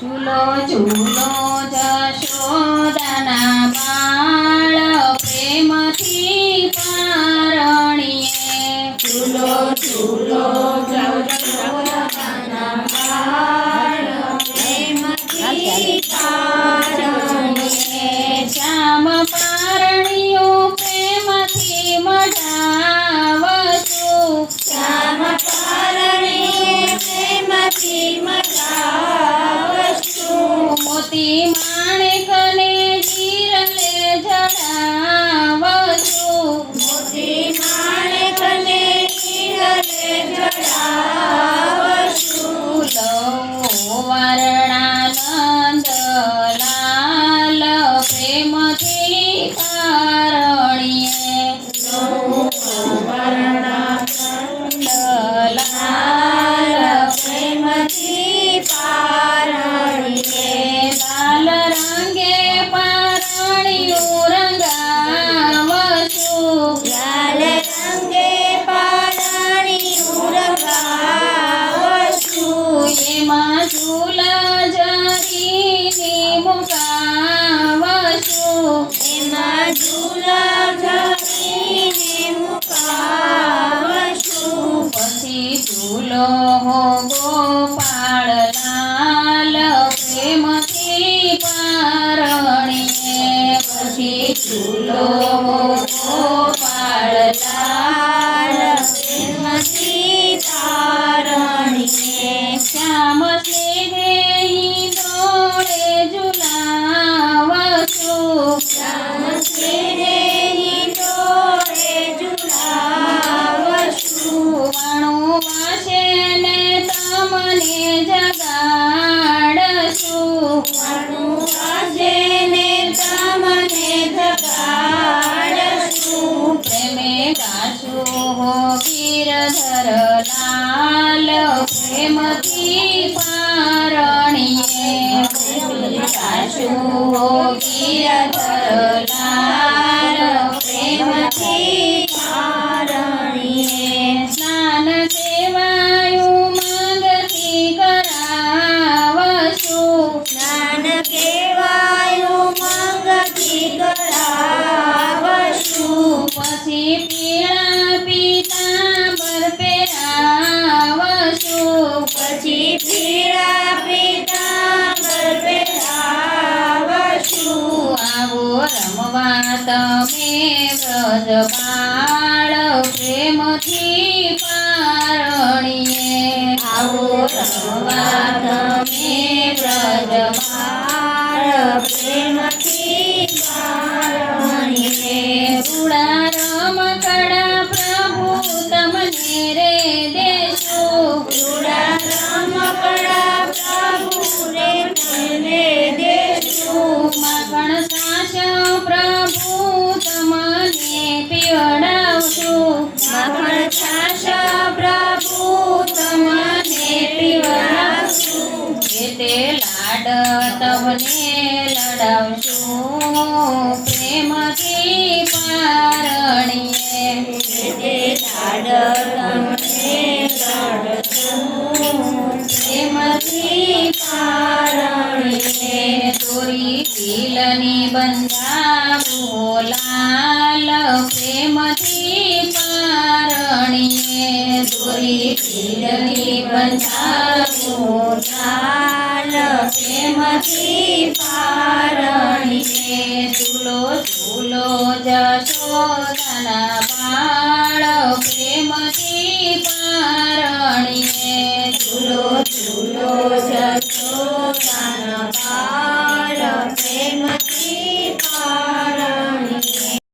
ઝૂલો ઝૂલો જશોદાના જડાવશું મોતી માણેકને જીરલે જડાવશું લો વરણાનંદ લાલ પ્રેમથી પારણીએ ઝૂલા જરીની મુકાવશું. એમાં ઝૂલા લાલ પ્રેમથી પારણીએ. હો ગીરધર લાલ પ્રેમથી પારણીએ. સ્નાન સેવાયું માંગતી કરાવશું. સ્નાન કેવાયું માંગતી કરાવશું. પછી રમવા તમે વ્રજપાળ પ્રેમથી પારણીએ આવો રમવા તમે લડાવશું પ્રેમથી પારણીએ. તે લાડ તિલની બંધાવો લાલ પ્રેમથી પારણીએ દોરી તિલની બંધાવો લાલ પ્રેમથી પારણીએ ઝૂલો ઝૂલો જશોદાના બાળ પ્રેમથી પારણીએ ઝૂલો ઝૂલો જશો